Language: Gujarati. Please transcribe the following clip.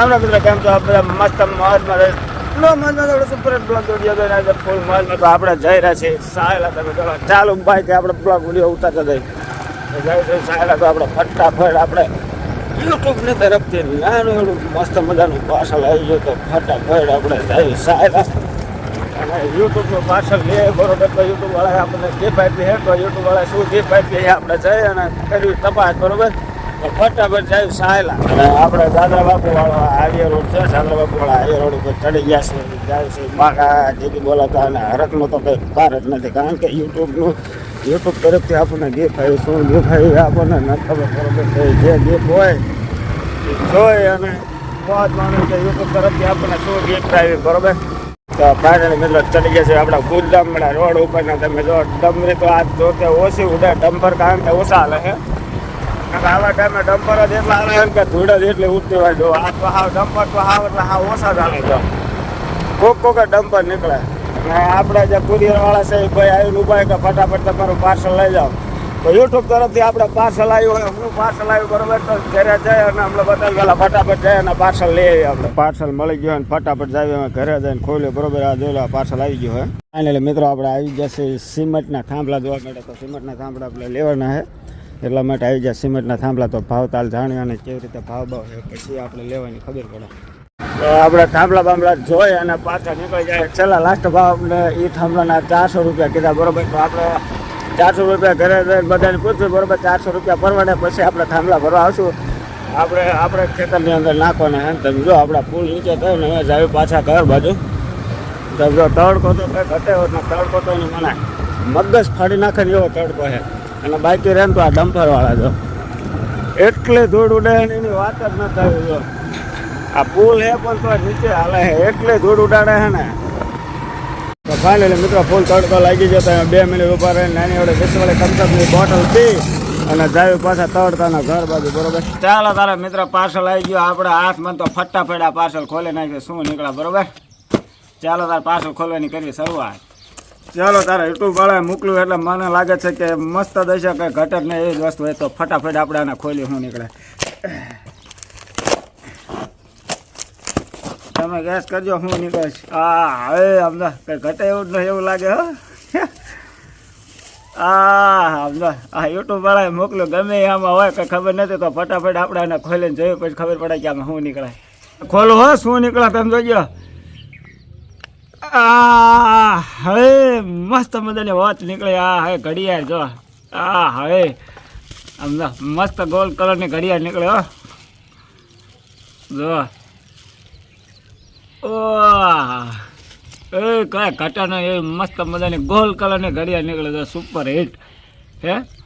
રામ રામ કેમ છો? આ મસ્ત મોજમાં રહે. લો, મોજમાં આપણે સુપર બ્લોગ વીડિયો ફૂલ મોજમાં તો આપણે જઈ રહ્યા છીએ. સાયલા તમે ચલો ચાલુ બાઈક આપણે બ્લોગ વીડિયો ઉતારતા જઈ સાયલા તો આપણે ફટાફટ આપણે યુટ્યુબની તરફથી નાનું એવું મસ્ત મજાનું પાર્સલ આવી ગયું તો આપણે જઈ સાયલા અને યુટ્યુબનું પાર્સલ લે બરોબર તો યુટ્યુબ વાળા ગિફ્ટ આપી હે તો યુટ્યુબ વાળા શું જે એ આપણે જઈ અને કરી તપાસ, બરોબર? ફટાફટ જાય સાયલા. અને આપણે દાદરા બાપુ વાળો આર્ય રોડ છે, દાદરા બાપુ વાળા આર્ય રોડ ઉપર ચડી ગયા છે, જાય છે. બાકા જેથી બોલાતા અને હરકનો તો કંઈ પાર જ નથી, કારણ કે યુટ્યુબનું, યુટ્યુબ તરફથી આપણને આવ્યું શું આવ્યું આપણને ન ખબર છે. જે ગિફ્ટ હોય, એ જોઈ અને વાત માનું કે યુટ્યુબ તરફથી આપણને શું ગીત આવ્યું બરોબર? તો ફાઇનલી મિત્રો ચડી ગયા છે આપણા ગુલદામડા રોડ ઉપરના. તમે જો, ડમરી તો આ કે ઓછી ઉડે ડમ્પર કારણ કે ઓછા હાલે છે. આવા ટાઈમે ડમ્પર જ એટલા આવે કે ધૂળ જ એટલે ઉડતી હોય. જો ડમ્પર તો હાવ એટલે ઓછા કોક કોક ડમ્પર નીકળે. અને આપણે જે કુરિયર વાળા છે એ ભાઈ આવીને ઊભા કે ફટાફટ તમારું પાર્સલ લઈ જાઓ. તો યુટ્યુબ તરફથી આપણે પાર્સલ આવ્યું હોય, હું પાર્સલ આવ્યું બરોબર, તો ઘરે જાય અને બતાવી પેલા ફટાફટ જાય અને પાર્સલ લઈ આવીએ આપણે. પાર્સલ મળી ગયું અને ફટાફટ જાય અમે ઘરે જઈને ખોલ્યું બરોબર, આ જોયેલા પાર્સલ આવી ગયું હોય. ફાઇનલી મિત્રો, આપણે આવી જશે સિમેન્ટના થાંભલા જોવા માટે. તો સિમેન્ટના થાંભલા આપણે લેવાના છે. એટલા માટે આવી જાય સિમેન્ટના થાંભલા તો ભાવ તાલ જાણીએ અને કેવી રીતે ભાવ ભાવ પછી આપણે લેવાની ખબર પડે. તો આપણે થાંભલા બાંભલા જોઈ અને પાછા નીકળી જાય. છેલ્લા લાસ્ટ ભાવ આપણે એ થાંભલાના ચારસો રૂપિયા કીધા, બરોબર? તો આપણે ચારસો રૂપિયા ઘરે બધાને પૂછ્યું, બરોબર? ચારસો રૂપિયા ભરવાને, પછી આપણે થાંભલા ભરવા આવશું. આપણે આપણે ખેતરની અંદર નાખવાના એમ તમે જો આપણા પુલ નીચે થયો ને હવે જાય પાછા ઘર બાજુ. તો જો તડકો તો કંઈ ઘટે હોત તડકો તો મને મગજ ફાડી નાખે એવો તડકો છે. અને બાકી રહે તો આ ડમ્પરવાળા જો. એટલી ધૂળ ઉડે એની વાત જ ન થાય જો. આ પુલ હે પણ તો નીચે હાલે છે એટલી ધૂળ ઉડાડે છે ને. તો ફાઇનલી મિત્રો ફૂલ તડકો લાગી ગયો તો બે મિનિટ ઊભા રહીને નાની વડે વીસ વડે કમસમની બોટલ પી અને જાય પાછા તડતાના ઘર બાજુ, બરોબર? ચાલો તારા મિત્ર પાર્સલ આવી ગયો. આપણે હાથમાં તો ફટાફટ આ પાર્સલ ખોલી નાખ્યું શું નીકળ્યા બરોબર? ચાલો તાર પાર્સલ ખોલવાની કરીએ શરૂઆત. ચાલો તારા યુટ્યુબ વાળાએ મોકલ્યું એટલે મને લાગે છે કે મસ્ત દશા કે ઘટક ને નહીં એ જ વસ્તુ હોય તો ફટાફટ આપણે આને ખોલી શું નીકળે. તમે ગેસ કરજો, હું નીકળે હા હવે અમદા કઈ ઘટે એવું જ નહીં એવું લાગે, હો. આ અમદા આ યુટ્યુબ વાળાએ મોકલ્યું, ગમે આમાં હોય, કઈ ખબર નથી, તો ફટાફટ આપણે આને ખોલીને જોયું પછી ખબર પડે કે આમાં શું નીકળે ખોલો, હો, શું નીકળે, તમે જોજો. આ હવે મસ્ત મજાની વાત નીકળે. આ હવે ઘડિયાળ જો. આ હવે અમદા મસ્ત ગોલ્ડ કલરની ઘડિયાળ નીકળે, હો. જો. ઓહ. એ કયા ઘટાનો એ મસ્ત મજાની ગોલ્ડ કલરની ઘડિયાળ નીકળે છે સુપર હિટ હે?